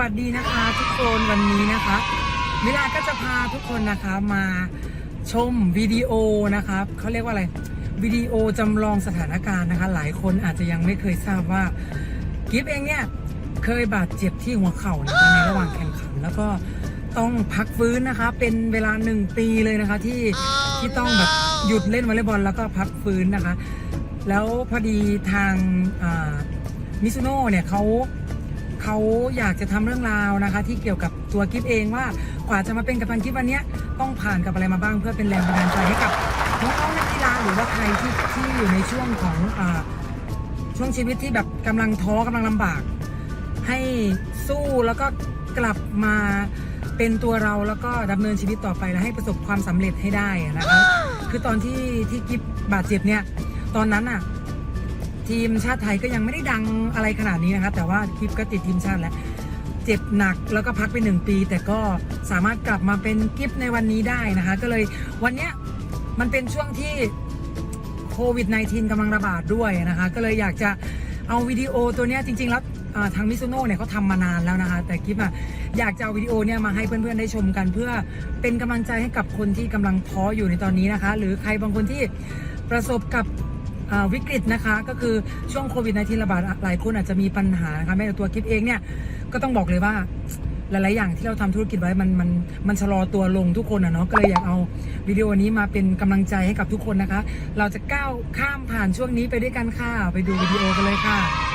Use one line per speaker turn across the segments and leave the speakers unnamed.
วัสดีนะคะทุกคนวันนี้นะคะเวลาก็จะพาทุกคนนะคะมาชมวิดีโอนะคะเขาเรียกว่าอะไรวิดีโอจำลองสถานการณ์นะคะ หลายคนอาจจะยังไม่เคยทราบว่ากิฟเองเนี่ยเคยบาดเจ็บที่หัวเข่านะคะในระหว่างแข่งขัน แล้วก็ต้องพักฟื้นนะคะ เป็นเวลาหนึ่งปีเลยนะคะที่ที่ต้องแบบหยุดเล่นวอลเลย์บอลแล้วก็พักฟื้นนะคะ แล้วพอดีทางมิซูโน่เนี่ยเขา เขาอยากจะทำเรื่องราวนะคะ ที่เกี่ยวกับตัวกิฟเองว่ากว่าจะมาเป็นกัปตันกิฟวันนี้ต้องผ่านกับอะไรมาบ้างเพื่อเป็นแรงบันดาลใจให้กับน้องๆนักกีฬาหรือว่าใครที่ที่อยู่ในช่วงของอช่วงชีวิตที่แบบกำลังท้อกำลังลำบาก ให้สู้แล้วก็กลับมาเป็นตัวเราแล้วก็ดำเนินชีวิตต่อไปและให้ประสบความสำเร็จให้ได้นะคะคือตอนที่ที่กิฟบาดเจ็บเนี่ยตอนนั้นอะ ทีมชาติไทยก็ยังไม่ได้ดังอะไรขนาดนี้นะคะแต่ว่ากิฟก็ติดทีมชาติแล้ว เจ็บหนักแล้วก็พักไปหนึ่งปี แต่ก็สามารถกลับมาเป็นกิฟในวันนี้ได้นะคะ ก็เลยวันเนี้ยมันเป็นช่วงที่โควิด -19 กำลังระบาดด้วยนะคะ ก็เลยอยากจะเอาวิดีโอตัวเนี้ยจริง ๆ แล้วทางมิซูโน่เนี่ยเขาทำมานานแล้วนะคะ แต่กิฟอะอยากจะเอาวิดีโอเนี่ยมาให้เพื่อนๆได้ชมกัน เพื่อเป็นกำลังใจให้กับคนที่กำลังท้ออยู่ในตอนนี้นะคะ หรือใครบางคนที่ประสบกับ วิกฤตนะคะก็คือช่วงโควิด -19 ระบาดหลายคนอาจจะมีปัญหานะคะแม้แต่ตัวกิฟเองเนี่ยก็ต้องบอกเลยว่าหลาย ๆ อย่างที่เราทำธุรกิจไว้มันมันมันชะลอตัวลงทุกคนอะเนาะก็เลยอยากเอาวิดีโอนี้มาเป็นกำลังใจให้กับทุกคนนะคะ เราจะก้าวข้ามผ่านช่วงนี้ไปด้วยกันค่ะ ไปดูวิดีโอกันเลยค่ะ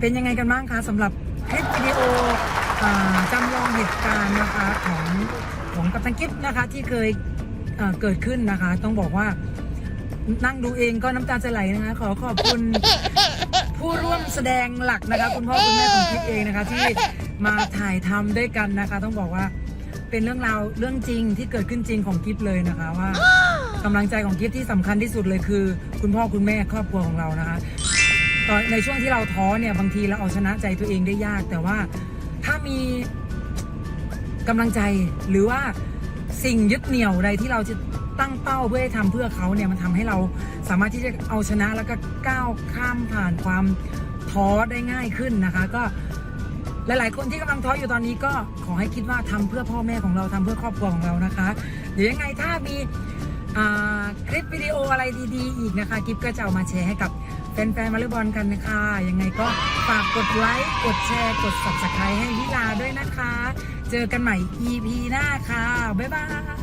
เป็นยังไงกันบ้างคะสำหรับคลิปวิดีโออาจำลองเหตุการณ์นะคะของของกัปตันกิฟนะคะที่เคยอ่าเกิดขึ้นนะคะ ต้องบอกว่านั่งดูเองก็น้ำตาจะไหลนะคะ ขอขอบคุณผู้ร่วมแสดงหลักนะคะ คุณพ่อคุณแม่ของกิฟเองนะคะ ที่มาถ่ายทำด้วยกันนะคะ ต้องบอกว่าเป็นเรื่องราวเรื่องจริงที่เกิดขึ้นจริงของกิฟเลยนะคะว่ากำลังใจของกิฟที่สำคัญที่สุดเลยคือ คุณพ่อคุณแม่ครอบครัวของเรานะคะ ตอในช่วงที่เราท้อเนี่ยบางทีเราเอาชนะใจตัวเองได้ยาก แต่ว่าถ้ามีกำลังใจหรือว่าสิ่งยึดเหนี่ยวใดที่เราจะตั้งเป้าเพื่อให้ทำเพื่อเขาเนี่ยมันทำให้เราสามารถที่จะเอาชนะแล้วก็ก้าวข้ามผ่านความท้อได้ง่ายขึ้นนะคะ ก็หลาย ๆ คนที่กำลังท้ออยู่ตอนนี้ก็ขอให้คิดว่าทำเพื่อพ่อแม่ของเราทำเพื่อครอบครัวของเรานะคะเดี๋ยวยังไงถ้ามีคลิปวิดีโออะไรดี ๆ อีกนะคะกิฟก็จะเอามาแชร์ให้กับ แฟนๆวอลเลย์บอลกันนะคะ ยังไงก็ฝากกดไลค์ กดแชร์ กด subscribe ให้วิลาด้วยนะคะ เจอกันใหม่ EP หน้าค่ะ บ๊ายบาย